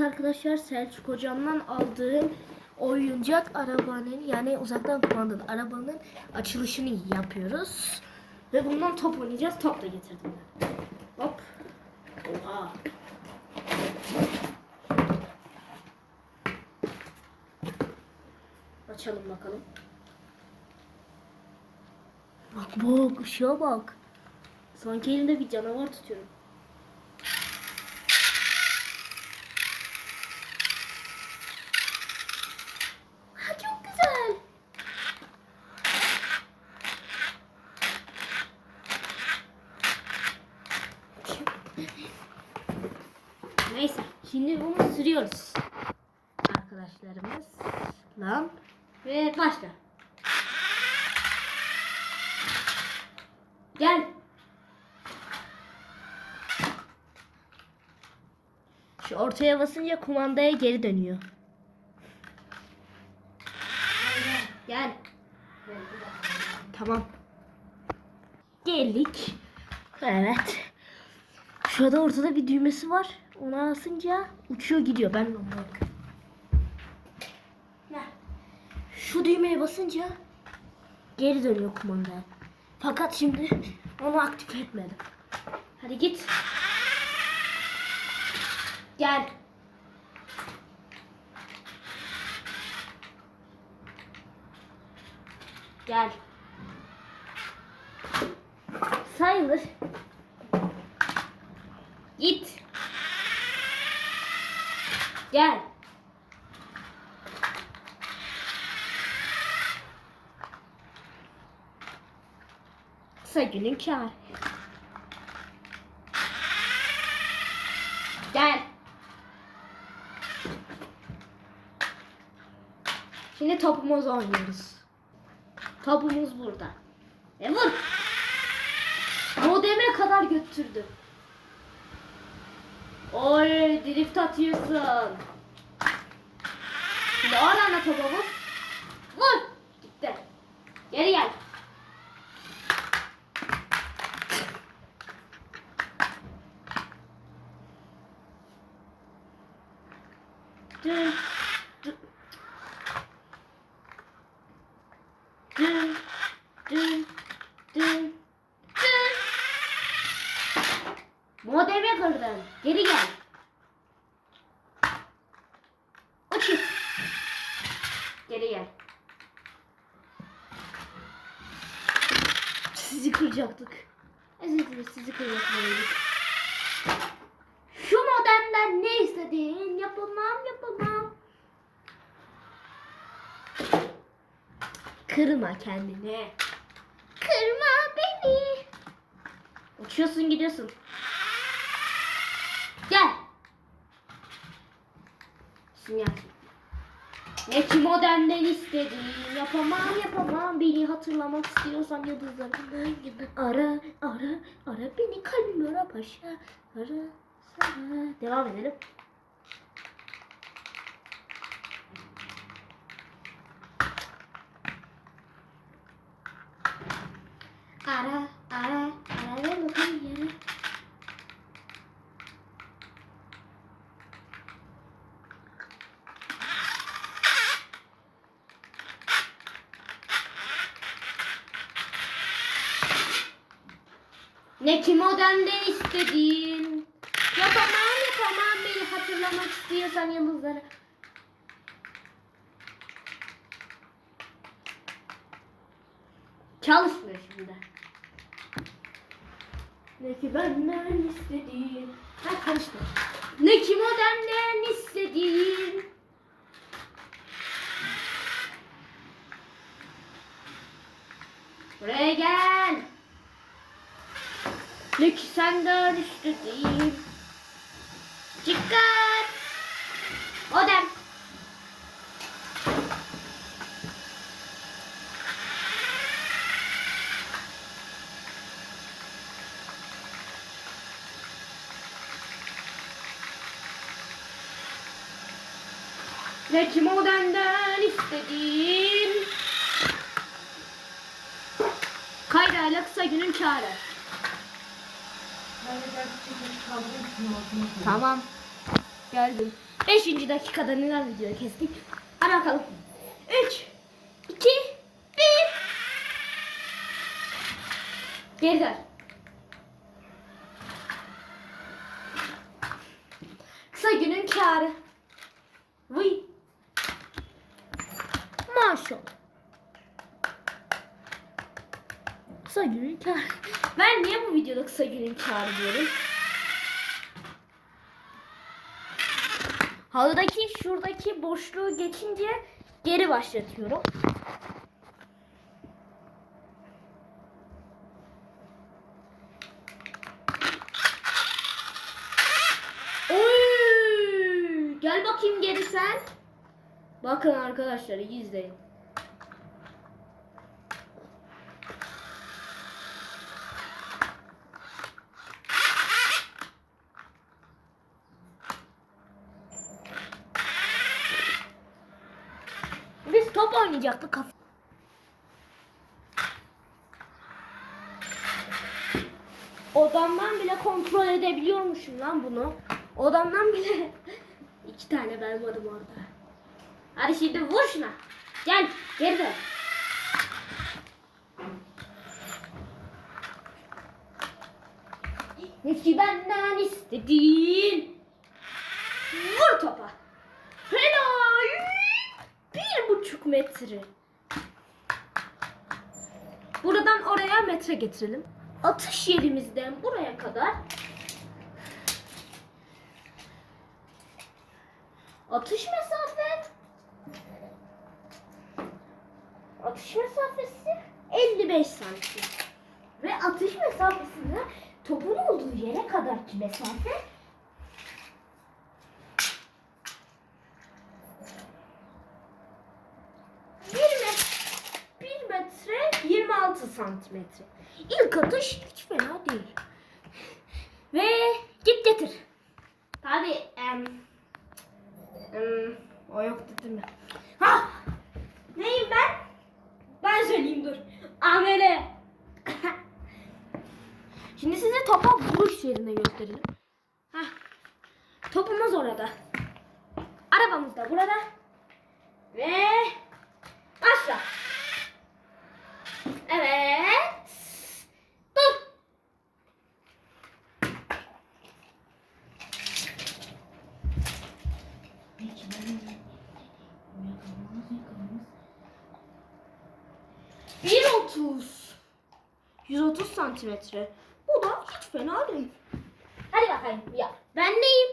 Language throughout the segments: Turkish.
Arkadaşlar Selçuk hocamdan aldığım oyuncak arabanın yani uzaktan kumandalı arabanın açılışını yapıyoruz. Ve bundan top oynayacağız. Top da getirdim ben. Hop. Oha. Açalım bakalım. Bak bak ışığa bak. Sanki elimde bir canavar tutuyorum. Ha, çok güzel. Neyse, şimdi bunu sürüyoruz. Arkadaşlarımızla ve başla. Gel. Şu ortaya basınca kumandaya geri dönüyor. Gel. Tamam. Geldik. Evet. Şurada ortada bir düğmesi var. Ona basınca uçuyor gidiyor. Ben de ona bak. Heh. Şu düğmeye basınca geri dönüyor kumandaya. Fakat şimdi onu aktif etmedim. Hadi git. Gel. Gel. Sayılır. Git. Gel. Kısa günün kâr. Gel. Şimdi topumuzu oynuyoruz. Topumuz burada. E vur. Modeme kadar götürdüm. Oy drift atıyorsun. Şimdi orana topa vur. Vur. Gitti. Geri gel. Dün. Modeme kırdın. Geri gel. Uçun. Geri gel. Sizi kıracaktık. Özür dilerim sizi kıracaktık. Modemden ne istediğin yapamam yapamam. Kırma kendini. Kırma beni. Uçuyorsun gidiyorsun. Gel. Sinyal. Ne ki modemden istediğin yapamam yapamam beni hatırlamak istiyorsan yıldızlarından gibi ara ara ara beni kalbim ara paşa ara devam edelim. Ara ara ara ver bakayım yere. Ne ki modemden istediğin Yapamam yapamam beni istiyorsan yıldızları Çalışmıyor şimdi. Ne ki benden istediğin Ha karıştı. Ne ki modemden istediğin Buraya gel. Ne ki senden istediğim Dikkat. Odem. Ne ki modemden istediğin Kayra'yla kısa günün koyayım. Tamam. Geldim. 5. dakikada neler video kestik. Hadi bakalım. 3 2 1 Geri dön. Kısa günün kârı. Vıy. Maşallah. Kısa günün kârı. Ben niye bu videoda kısa günün kârı diyorum? Halıdaki şuradaki boşluğu geçince geri başlatıyorum. Oy! Gel bakayım geri sen. Bakın arkadaşlar izleyin. Top oynayacaktık kaf. Odamdan bile kontrol edebiliyormuşum lan bunu. Odamdan bile iki tane varım orada. Hadi şimdi vur şuna. Gel geri dön. Ne ki benden istedin? Vur topa. Buçuk metre. Buradan oraya metre getirelim. Atış yerimizden buraya kadar atış mesafe atış mesafesi 55 santim ve atış mesafesinde topun olduğu yere kadarki mesafe bir metre, bir metre 26 santimetre. İlk atış hiç fena değil. Ve git getir. Tabi em, em, o yok dedim ya. Ha! Neyim ben? Ben söyleyeyim dur. Amele. Şimdi size topa vuruş yerine gösterelim. Hah. Topumuz orada. Arabamız da burada. Ve başla. santimetre. Bu da hiç fena değil. Hadi bakayım ya. Ben neyim?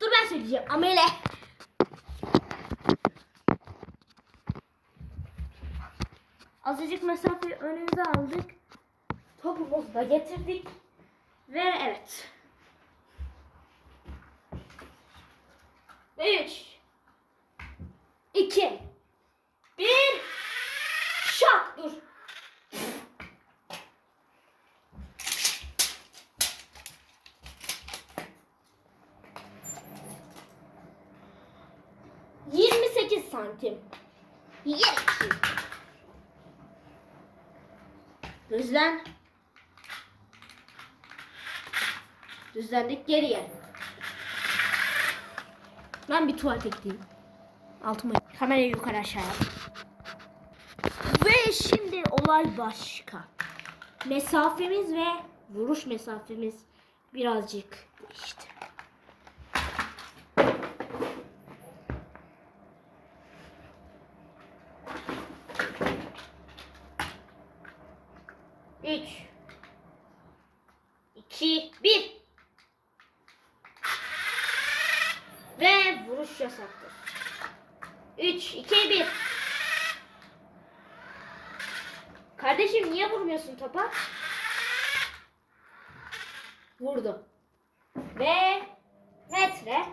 Dur ben söyleyeceğim. Amele. Azıcık mesafe önümüze aldık. Topumuzu da getirdik. Ve evet. 3 2 1 santim. Yes. Düzlen. Düzlendik geriye. Ben bir tuvalete gideyim. Altıma kamerayı yukarı aşağı. Ve şimdi olay başka. Mesafemiz ve vuruş mesafemiz birazcık değişti. Üç. iki, bir. Ve vuruş yasaktır. Üç, iki, bir. Kardeşim niye vurmuyorsun topa? Vurdum. Ve metre.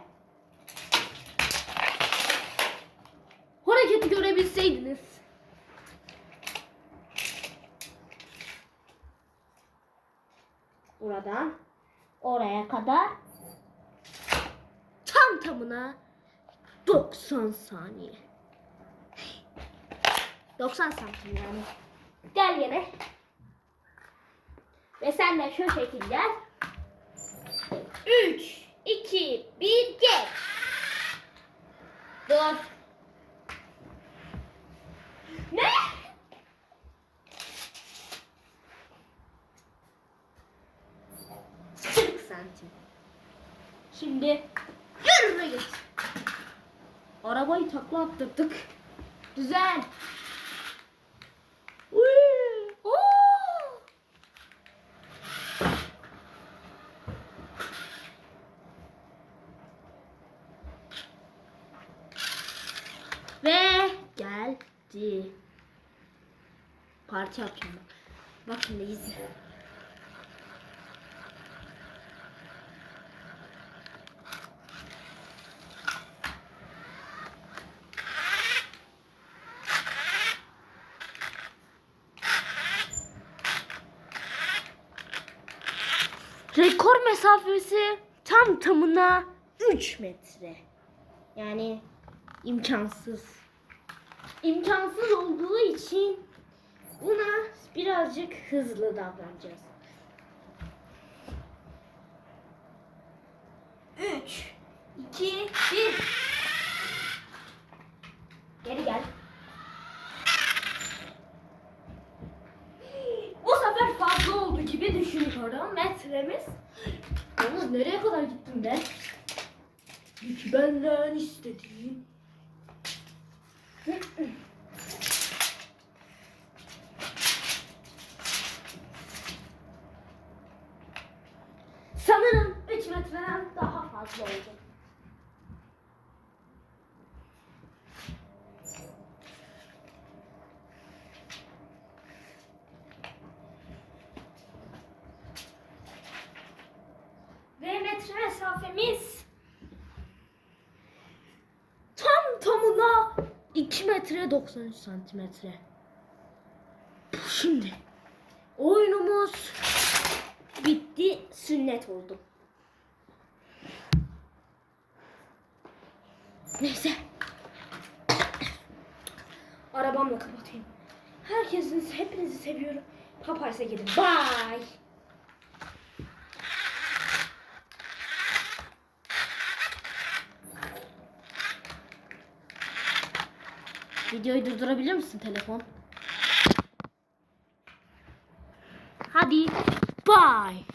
Hareketi görebilseydiniz. oradan oraya kadar tam tamına 90 saniye. 90 santim yani. Gel yine. Ve sen de şu şekilde 3, 2, 1 geç. 4, Şimdi yürü git. Arabayı takla attırdık. Oo. Ve geldi. Parti yapacağım. Bak şimdi izle. Rekor mesafesi tam tamına 3 metre. Yani imkansız. İmkansız olduğu için buna birazcık hızlı davranacağız. 3 2 1 Yük benden istediğin. Sanırım 3 metreden daha fazla oldu. Ve metre mesafemiz tam tamına 2 metre 93 santimetre. Şimdi oyunumuz bitti sünnet oldu. Neyse. Arabamla kapatayım. Herkesin hepinizi seviyorum. Papaysa gidin. Bye. Videoyu durdurabilir misin telefon? Hadi. Bye.